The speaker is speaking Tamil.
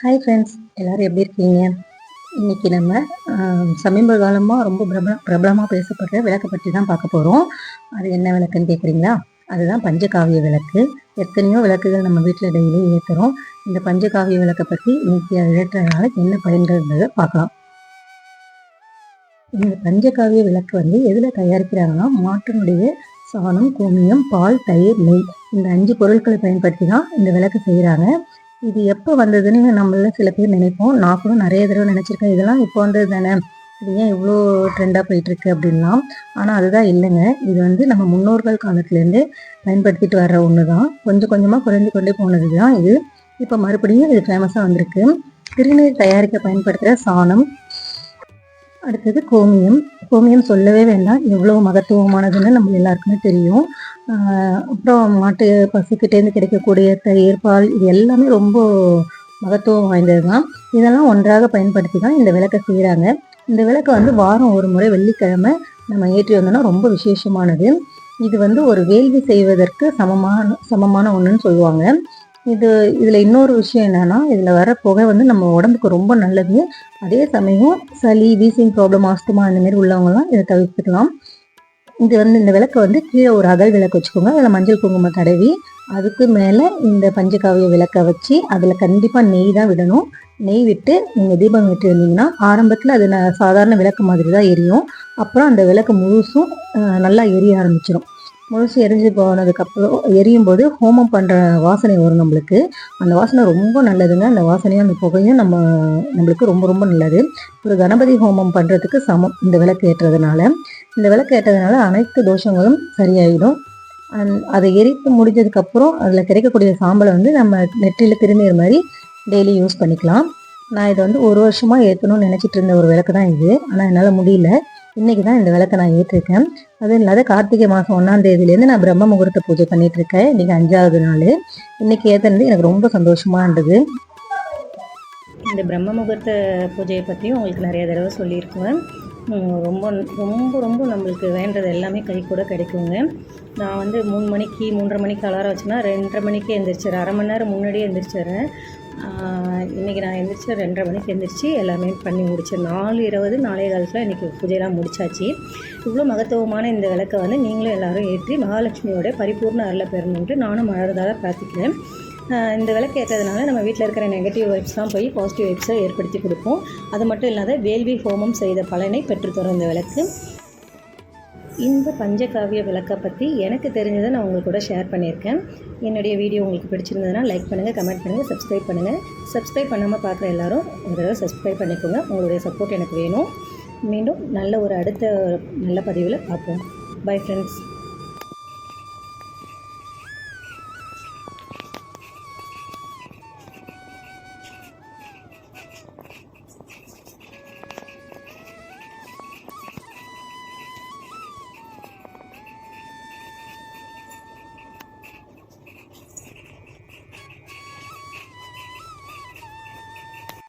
ஹாய் ஃப்ரெண்ட்ஸ் எல்லாரும் எப்படி இருக்கீங்க? இன்னைக்கு நம்ம சமீப காலமாக ரொம்ப பிரபல பிரபலமாக பேசப்படுற விளக்கை பற்றி தான் பார்க்க போகிறோம் அது என்ன விளக்குன்னு கேட்குறீங்களா அதுதான் பஞ்சகாவிய விளக்கு. எத்தனையோ விளக்குகள் நம்ம வீட்டில் டெய்லி ஏற்றுறோம் இந்த பஞ்சகாவிய விளக்கை பற்றி இன்னைக்கு அது என்ன பயன்கிறத பார்க்கலாம். இந்த பஞ்சகாவிய விளக்கு வந்து எதில் தயாரிக்கிறாங்கன்னா மாட்டினுடைய சாணம் கோமியம் பால் தயிர் நெய் இந்த அஞ்சு பொருட்களை பயன்படுத்தி தான் இந்த விளக்கு செய்கிறாங்க இது எப்போ வந்ததுன்னு நம்மள சில பேர் நினைப்போம். நான் கூட நிறைய தடவை நினச்சிருக்கேன். இதெல்லாம் இப்போ வந்தது தானே இது ஏன் இவ்வளோ ட்ரெண்டாக போயிட்டுருக்கு அப்படின்லாம். ஆனால் அதுதான் இல்லைங்க. இது வந்து நம்ம முன்னோர்கள் காலத்துலேருந்தே பயன்படுத்திட்டு வர்ற ஒன்று தான் கொஞ்சம் கொஞ்சமாக குறைந்து கொண்டே போனது தான் இது. இப்போ மறுபடியும் இது ஃபேமஸாக வந்திருக்கு. திருநீர் தயாரிக்க பயன்படுத்துகிற சாணம் அடுத்தது கோமியம். கோமியம் சொல்லவே வேண்டாம். எவ்வளோ மகத்துவமானதுன்னு நம்ம எல்லாருக்குமே தெரியும். அப்புறம் மாட்டு பசுக்கிட்டேருந்து கிடைக்கக்கூடிய தயிர் பால் இது எல்லாமே ரொம்ப மகத்துவம் வாய்ந்தது தான் இதெல்லாம் ஒன்றாக பயன்படுத்தி தான் இந்த விளக்கை செய்கிறாங்க இந்த விளக்கை வந்து வாரம் ஒரு முறை வெள்ளிக்கிழமை நம்ம ஏற்றி வந்தோம்னா ரொம்ப விசேஷமானது. இது வந்து ஒரு வேள்வி செய்வதற்கு சமமான சமமான ஒன்றுன்னு சொல்லுவாங்க. இது இதில் இன்னொரு விஷயம் என்னென்னா இதில் வர புகை வந்து நம்ம உடம்புக்கு ரொம்ப நல்லது. அதே சமயம் சளி வீசிங் ப்ராப்ளம் ஆஸ்துமா அந்த மாதிரி உள்ளவங்கலாம் இதை தவிர்த்துக்கலாம். இது வந்து இந்த விளக்கை வந்து கீழே ஒரு அகல் விளக்கு வச்சுக்கோங்க. அதில் மஞ்சள் குங்குமம் தடவி அதுக்கு மேலே இந்த பஞ்சகாவிய விளக்கை வச்சு அதில் கண்டிப்பாக நெய் தான் விடணும். நெய் விட்டு நீங்கள் தீபம் விட்டு இருந்தீங்கன்னா ஆரம்பத்தில் அது சாதாரண விளக்கு மாதிரி தான் எரியும். அப்புறம் அந்த விளக்கு முழுசும் நல்லா எரிய ஆரம்பிச்சிடும் முழுசு எரிஞ்சு போனதுக்கப்புறம் எரியும் போது ஹோமம் பண்ணுற வாசனை வரும் நம்மளுக்கு. அந்த வாசனை ரொம்ப நல்லதுங்க. அந்த வாசனையும் அந்த புகையும் நம்ம நம்மளுக்கு ரொம்ப ரொம்ப நல்லது. ஒரு கணபதி ஹோமம் பண்ணுறதுக்கு சமம். இந்த விளக்கு ஏற்றுறதுனால இந்த விளக்கு ஏற்றதுனால அனைத்து தோஷங்களும் சரியாயிடும். அந் அதை எரித்து முடிஞ்சதுக்கப்புறம் அதில் கிடைக்கக்கூடிய சாம்பலை வந்து நம்ம நெற்றியில் திருநீர் மாதிரி டெய்லி யூஸ் பண்ணிக்கலாம். நான் இதை வந்து ஒரு வருஷமாக ஏற்றணும்னு நினச்சிட்டு இருந்த ஒரு விளக்கு தான் இது. ஆனால் என்னால் முடியல. இன்னைக்கு தான் இந்த விளக்கை நான் ஏற்றிருக்கேன். அதுவும் இல்லாத கார்த்திகை மாதம் ஒன்றாம் தேதியிலேருந்து நான் பிரம்ம முகூர்த்த பூஜை பண்ணிட்டு இருக்கேன். இன்றைக்கி அஞ்சாவது நாள். இன்னைக்கு ஏற்றுனது எனக்கு ரொம்ப சந்தோஷமாக இருந்தது. இந்த பிரம்ம முகூர்த்த பூஜையை பற்றியும் உங்களுக்கு நிறைய தடவை சொல்லியிருக்கேன் ரொம்ப ரொம்ப ரொம்ப நம்மளுக்கு வேண்டது எல்லாமே கை கூட கிடைக்குங்க. நான் வந்து மூணு மணிக்கு மூன்றரை மணிக்கு அலாரம் வச்சேன்னா ரெண்டரை மணிக்கு எழுந்திரிச்சிடறேன் அரை மணி நேரம் முன்னாடியே எந்திரிச்சிடுறேன். இன்றைக்கி இன்னைக்கு நான் எந்திரிச்சு ரெண்டரை மணிக்கு எழுந்திரிச்சு எல்லாமே பண்ணி முடிச்சேன் நாலு இருபது நாளைய காலத்தில் இன்றைக்கி பூஜையெல்லாம் முடிச்சாச்சு. இவ்வளோ மகத்துவமான இந்த விளக்கை வந்து நீங்களும் எல்லோரும் ஏற்றி மகாலட்சுமியோட பரிபூர்ண அருளை பெறணுன்ட்டு நானும் மழறதாக பிரார்த்திக்கிறேன். இந்த விளக்கு ஏற்றதுனால நம்ம வீட்டில் இருக்கிற நெகட்டிவ் வைப்ஸ்லாம் போய் பாசிட்டிவ் வைப்ஸை ஏற்படுத்தி கொடுப்போம். அது மட்டும் இல்லாத வேள்வி ஹோமம் செய்த பலனை பெற்றுத்தரும் இந்த விளக்கு. இந்த பஞ்சகாவிய விளக்கை பற்றி எனக்கு தெரிஞ்சதை நான் உங்கள் கூட ஷேர் பண்ணியிருக்கேன். என்னுடைய வீடியோ உங்களுக்கு பிடிச்சிருந்ததுன்னா லைக் பண்ணுங்கள் கமெண்ட் பண்ணுங்கள் சப்ஸ்கிரைப் பண்ணுங்கள் சப்ஸ்கிரைப் பண்ணாமல் பார்க்குற எல்லாரும் ஒரு தடவை சப்ஸ்கிரைப் பண்ணிக்கோங்க. உங்களுடைய சப்போர்ட் எனக்கு வேணும். மீண்டும் நல்ல ஒரு அடுத்த நல்ல பதிவில் பார்ப்போம். Bye friends